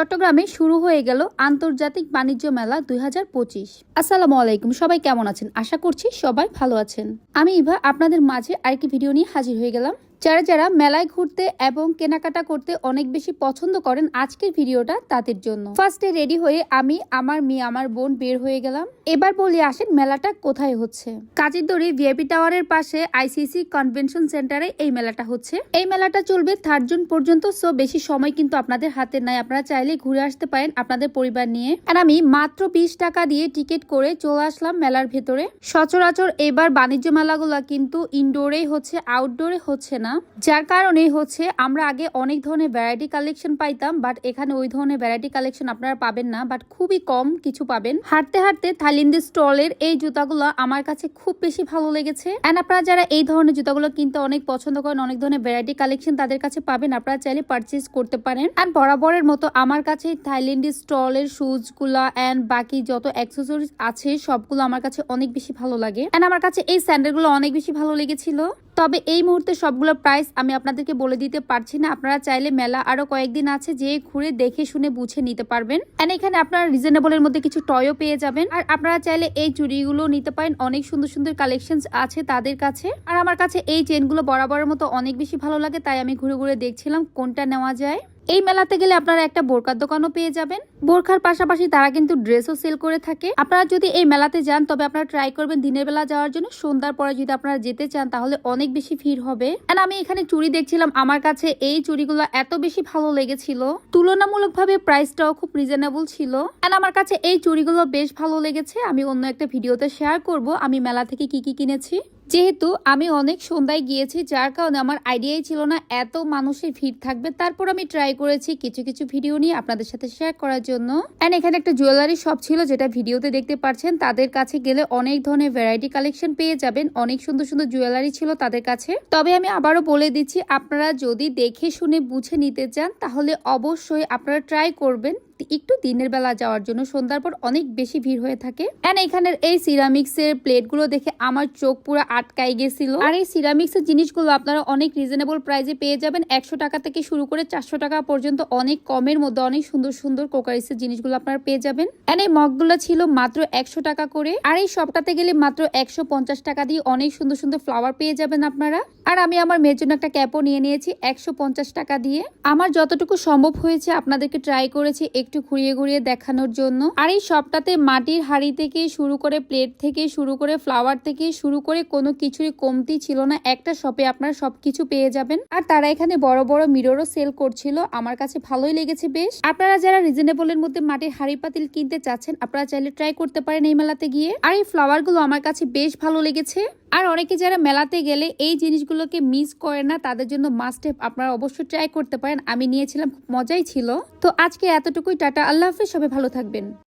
চট্টগ্রামে শুরু হয়ে গেল আন্তর্জাতিক বাণিজ্য মেলা দুই হাজার পঁচিশ। আসসালামু আলাইকুম, সবাই কেমন আছেন? আশা করছি সবাই ভালো আছেন। আমি ইভা, আপনাদের মাঝে আরেকটি ভিডিও নিয়ে হাজির হয়ে গেলাম। যারা যারা মেলায় ঘুরতে এবং কেনাকাটা করতে অনেক বেশি পছন্দ করেন, আজকের ভিডিওটা তাদের জন্য। ফার্স্টে রেডি হয়ে আমি আমার মেয়ে, আমার বোন বের হয়ে গেলাম। এবার বলি, আসেন, মেলাটা কোথায় হচ্ছে? কাজের দড়ি ভিআইপি টাওয়ারের পাশে আইসিসি কনভেনশন সেন্টারে এই মেলাটা হচ্ছে। এই মেলাটা চলবে থার্ড জুন পর্যন্ত সো বেশি সময় কিন্তু আপনাদের হাতে নাই। আপনারা চাইলে ঘুরে আসতে পারেন আপনাদের পরিবার নিয়ে। আর আমি মাত্র বিশ টাকা দিয়ে টিকিট করে চলে আসলাম মেলার ভেতরে। সচরাচর এবার বাণিজ্য মেলাগুলা কিন্তু ইনডোরেই হচ্ছে আউটডোরে হচ্ছে না। যার কারণে হচ্ছে আমরা আগে অনেক ধরনের ভ্যারাইটি কালেকশন পাইতাম বাট এখানে ওই ধরনের ভ্যারাইটি কালেকশন আপনারা পাবেন না বাট খুবই কম কিছু পাবেন। হাঁটতে হাঁটতে থাইল্যান্ডের স্টলের এই জুতাগুলো আমার কাছে খুব বেশি ভালো লেগেছে। অ্যান্ড আপনারা যারা এই ধরনের জুতাগুলো কিনতে অনেক পছন্দ করেন, অনেক ধরনের ভ্যারাইটি কালেকশন তাদের কাছে পাবেন, আপনারা চাইলে পারচেজ করতে পারেন। আর বরাবরের মতো আমার কাছে থাইল্যান্ডের স্টলের শুজগুলা এন্ড বাকি যত অ্যাক্সেসরিজ আছে, সবগুলো আমার কাছে অনেক বেশি ভালো লাগে। এন্ড আমার কাছে এই স্যান্ডেলগুলো অনেক বেশি ভালো লেগেছিল। তবে এই মুহূর্তে সবগুলো প্রাইস আমি আপনাদেরকে বলে দিতে পারছি না। আপনারা চাইলে মেলা আরও কয়েকদিন আছে যে ঘুরে দেখে শুনে বুঝে নিতে পারবেন। এন্ড এখানে আপনারা রিজনেবলের মধ্যে কিছু টয়ও পেয়ে যাবেন। আর আপনারা চাইলে এই চুড়িগুলো নিতে পারেন। অনেক সুন্দর সুন্দর কালেকশন আছে তাদের কাছে। আর আমার কাছে এই চেনগুলো বরাবরের মতো অনেক বেশি ভালো লাগে, তাই আমি ঘুরে ঘুরে দেখছিলাম কোনটা নেওয়া যায়। এই মেলাতে গেলে আপনারা একটা বোরকার দোকানও পেয়ে যাবেন। বোরখার পাশাপাশি তারা কিন্তু ড্রেসও সেল করে থাকে। আপনারা যদি এই মেলাতে যান, তবে আপনারা ট্রাই করবেন দিনের বেলা যাওয়ার জন্য। সন্ধ্যার পরে যদি আপনারা যেতে চান, তাহলে অনেক বেশি ভিড় হবে। এন্ড আমি এখানে চুড়ি দেখছিলাম, আমার কাছে এই চুড়িগুলো এত বেশি ভালো লেগেছিল। তুলনামূলকভাবে প্রাইসটাও খুব রিজনেবল ছিল। এন্ড আমার কাছে এই চুড়িগুলো বেশ ভালো লেগেছে। আমি অন্য একটা ভিডিওতে শেয়ার করব, আমি মেলা থেকে কি কি কিনেছি। যেহেতু আমি অনেক সন্ধ্যায় গিয়েছি, যার কারণে আমার আইডিয়াই ছিল না এত মানুষের ভিড় থাকবে। তারপর আমি ট্রাই করেছি কিছু কিছু ভিডিও নিয়ে আপনাদের সাথে শেয়ার করার জন্য। অ্যান্ড এখানে একটা জুয়েলারি শপ ছিল যেটা ভিডিওতে দেখতে পাচ্ছেন তাদের কাছে গেলে অনেক ধরনের ভ্যারাইটি কালেকশন পেয়ে যাবেন। অনেক সুন্দর সুন্দর জুয়েলারি ছিল তাদের কাছে। তবে আমি আবারও বলে দিচ্ছি, আপনারা যদি দেখে শুনে বুঝে নিতে চান, তাহলে অবশ্যই আপনারা ট্রাই করবেন। একটু দিনের বেলা যাওয়ার জন্য, সন্ধ্যার পর অনেক বেশি ভিড় হয়ে থাকে। এন্ড এখানের এই সিরামিক্স এর প্লেটগুলো দেখে আমার চোখ পুরো আটকাই গেছিল। আর এই সিরামিক্স এর জিনিসগুলো আপনারা অনেক রিজনেবল প্রাইসে পেয়ে যাবেন। একশো টাকা থেকে শুরু করে চারশো টাকা পর্যন্ত অনেক কমের মধ্যে অনেক সুন্দর সুন্দর কোকারিস এর জিনিসগুলো আপনারা পেয়ে যাবেন। এন্ড এই মগগুলো ছিল মাত্র একশো টাকা করে। আর এই সবটাতে গেলে মাত্র একশো পঞ্চাশ টাকা দিয়ে অনেক সুন্দর সুন্দর ফ্লাওয়ার পেয়ে যাবেন আপনারা। আর আমি আমার মেয়ের জন্য একটা ক্যাপও নিয়ে নিয়েছি একশো পঞ্চাশ টাকা দিয়ে। আমার যতটুকু সম্ভব হয়েছে আপনাদেরকে ট্রাই করেছি একটু ঘুরিয়ে ঘুরিয়ে দেখানোর জন্য। আর এই সবটাতে মাটির হাড়ি থেকে শুরু করে প্লেট থেকে শুরু করে ফ্লাওয়ার থেকে শুরু করে কোনো কিছুরই কমতি ছিল না। একটা শপে আপনারা সবকিছু পেয়ে যাবেন। আর তারা এখানে বড় বড় মিররও সেল করছিল। আমার কাছে ভালোই লেগেছে বেশ। আপনারা যারা রিজনেবলের মধ্যে মাটির হাড়ি পাতিল কিনতে চাচ্ছেন, আপনারা চাইলে ট্রাই করতে পারেন এই মেলাতে গিয়ে। আর এই ফ্লাওয়ারগুলো আমার কাছে বেশ ভালো লেগেছে। আর অনেকে যারা মেলাতে গেলে এই জিনিসগুলোকে মিস করে না, তাদের জন্য মাস্ট আপনারা অবশ্যই ট্রাই করতে পারেন। আমি নিয়েছিলাম মজাই ছিল। তো আজকে এতটুকুই। টাটা, আল্লাহ হাফিজ। সবাই ভালো থাকবেন।